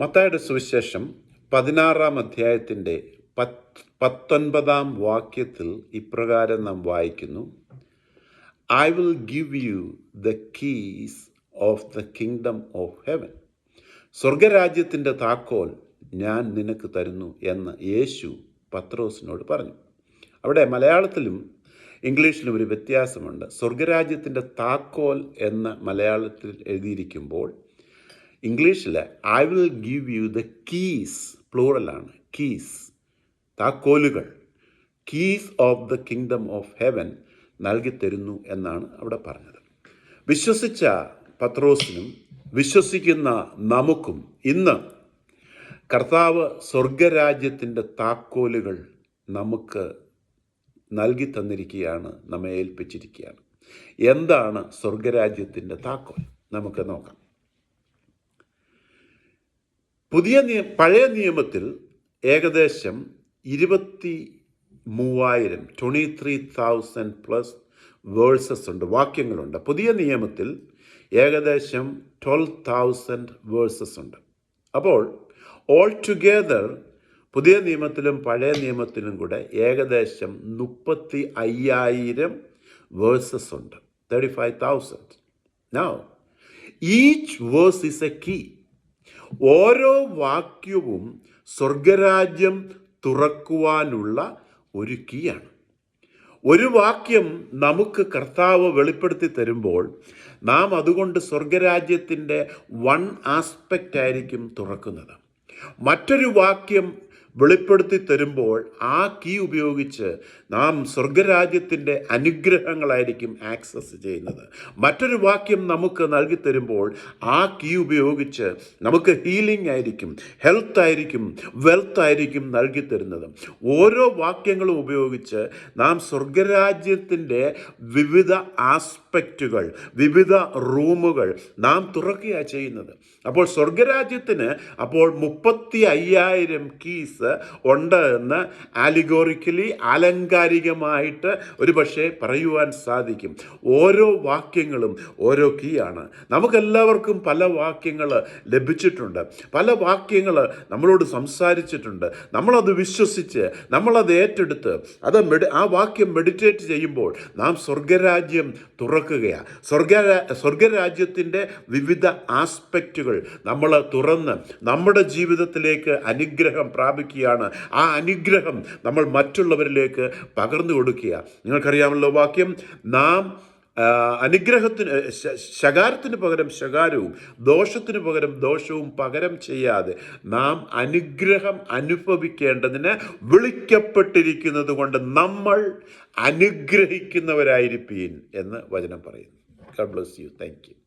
മത്തായുടെ സുവിശേഷം പതിനാറാം അധ്യായത്തിന്റെ പത്ത് പത്തൊൻപതാം വാക്യത്തിൽ ഇപ്രകാരം നാം വായിക്കുന്നു. I will give you the keys of the kingdom of heaven സ്വർഗരാജ്യത്തിന്റെ താക്കോൽ ഞാൻ നിനക്ക് തരുന്നു എന്ന് യേശു പത്രോസിനോട് പറഞ്ഞു. അവിടെ മലയാളത്തിലും ഇംഗ്ലീഷിലും ഒരു വ്യത്യാസമുണ്ട്. സ്വർഗരാജ്യത്തിന്റെ താക്കോൽ എന്ന് മലയാളത്തിൽ എഴുതിയിരിക്കുമ്പോൾ ഇംഗ്ലീഷിൽ I will give you the keys പ്ലൂറലാണ് keys താക്കോലുകൾ. Keys of the kingdom of heaven നൽകി തരുന്നു എന്നാണ് അവിടെ പറഞ്ഞത്. വിശ്വസിച്ച പത്രോസിനും വിശ്വസിക്കുന്ന നമുക്കും ഇന്ന് കർത്താവ് സ്വർഗരാജ്യത്തിന്റെ താക്കോലുകൾ നമുക്ക് നൽകി തന്നിരിക്കുകയാണ് നമ്മെ ഏൽപ്പിച്ചിരിക്കുകയാണ്. എന്താണ് സ്വർഗരാജ്യത്തിന്റെ താക്കോൽ? നമുക്ക് നോക്കാം. പുതിയ നിയ പഴയ നിയമത്തിൽ ഏകദേശം ഇരുപത്തി മൂവായിരം twenty three thousand plus verses ഉണ്ട് വാക്യങ്ങളുണ്ട്. പുതിയ നിയമത്തിൽ ഏകദേശം ട്വൽവ് തൗസൻഡ് വേഴ്സസ് ഉണ്ട്. അപ്പോൾ ഓൾ ടുഗെദർ പുതിയ നിയമത്തിലും പഴയ നിയമത്തിലും കൂടെ ഏകദേശം മുപ്പത്തി അയ്യായിരം വേഴ്സസ് ഉണ്ട്. Thirty five thousand now each verse is a key ഓരോ വാക്യവും സ്വർഗരാജ്യം തുറക്കുവാനുള്ള ഒരു കീയാണ്. ഒരു വാക്യം നമുക്ക് കർത്താവ് വെളിപ്പെടുത്തി തരുമ്പോൾ നാം അതുകൊണ്ട് സ്വർഗരാജ്യത്തിന്റെ വൺ ആസ്പെക്റ്റ് ആയിരിക്കും തുറക്കുന്നത്. മറ്റൊരു വാക്യം വെളിപ്പെടുത്തി തരുമ്പോൾ ആ കീ ഉപയോഗിച്ച് നാം സ്വർഗരാജ്യത്തിന്റെ അനുഗ്രഹങ്ങളായിരിക്കും ആക്സസ് ചെയ്യുന്നത്. മറ്റൊരു വാക്യം നമുക്ക് നൽകി തരുമ്പോൾ ആ കീ ഉപയോഗിച്ച് നമുക്ക് ഹീലിംഗ് ആയിരിക്കും ഹെൽത്ത് ആയിരിക്കും വെൽത്ത് ആയിരിക്കും നൽകി തരുന്നത്. ഓരോ വാക്യങ്ങളും ഉപയോഗിച്ച് നാം സ്വർഗരാജ്യത്തിന്റെ വിവിധ ആസ്പെക്റ്റുകൾ വിവിധ റൂമുകൾ നാം തുറക്കുകയാണ് ചെയ്യുന്നത്. അപ്പോൾ സ്വർഗരാജ്യത്തിന് അപ്പോൾ മുപ്പത്തി അയ്യായിരം കീസ് ഉണ്ട് എന്ന് ആലിഗോറിക്കലി ആലങ്കാരികമായിട്ട് ഒരു പക്ഷേ പറയുവാൻ സാധിക്കും. ഓരോ വാക്യങ്ങളും ഓരോ കീ ആണ്. നമുക്കെല്ലാവർക്കും പല വാക്യങ്ങൾ ലഭിച്ചിട്ടുണ്ട്. പല വാക്യങ്ങൾ നമ്മളോട് സംസാരിച്ചിട്ടുണ്ട്. നമ്മളത് വിശ്വസിച്ച് നമ്മളത് ഏറ്റെടുത്ത് അത് ആ വാക്യം മെഡിറ്റേറ്റ് ചെയ്യുമ്പോൾ നാം സ്വർഗരാജ്യം തുറക്കുകയാണ് സ്വർഗരാ സ്വർഗരാജ്യത്തിന്റെ വിവിധ ആസ്പെക്റ്റുകൾ നമ്മൾ തുറന്ന് നമ്മുടെ ജീവിതത്തിലേക്ക് അനുഗ്രഹം പ്രാപിക്കുകയാണ് ആ അനുഗ്രഹം നമ്മൾ മറ്റുള്ളവരിലേക്ക് പകർന്നു കൊടുക്കുക. നിങ്ങൾക്കറിയാമല്ലോ വാക്യം നാം അനുഗ്രഹത്തിന് ശകാരത്തിന് പകരം ശകാരവും ദോഷത്തിന് പകരം ദോഷവും പകരം ചെയ്യാതെ നാം അനുഗ്രഹം അനുഭവിക്കേണ്ടതിന് വിളിക്കപ്പെട്ടിരിക്കുന്നത് കൊണ്ട് നമ്മൾ അനുഗ്രഹിക്കുന്നവരായിരിക്കും എന്ന് വചനം പറയുന്നു. God bless you thank you